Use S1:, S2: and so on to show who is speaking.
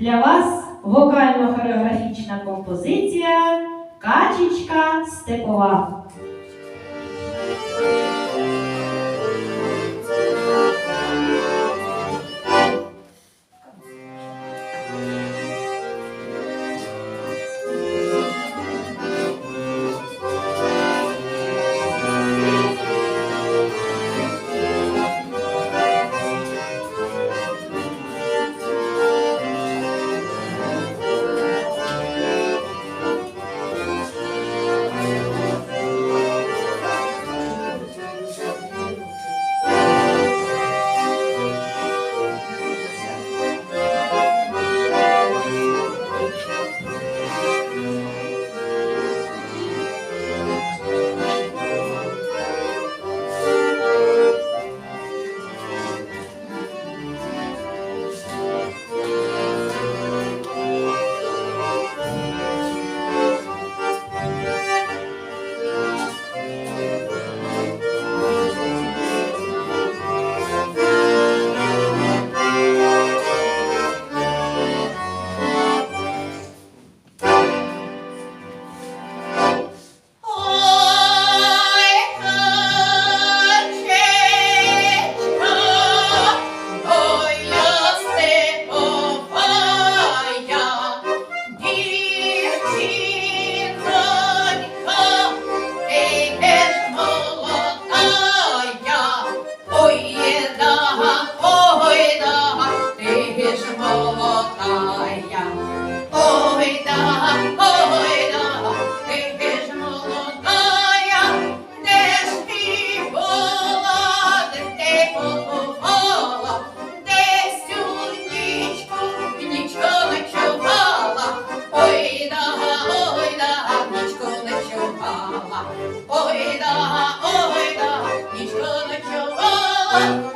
S1: Для вас вокально-хореографічна композиція Качечка степова.
S2: Oh.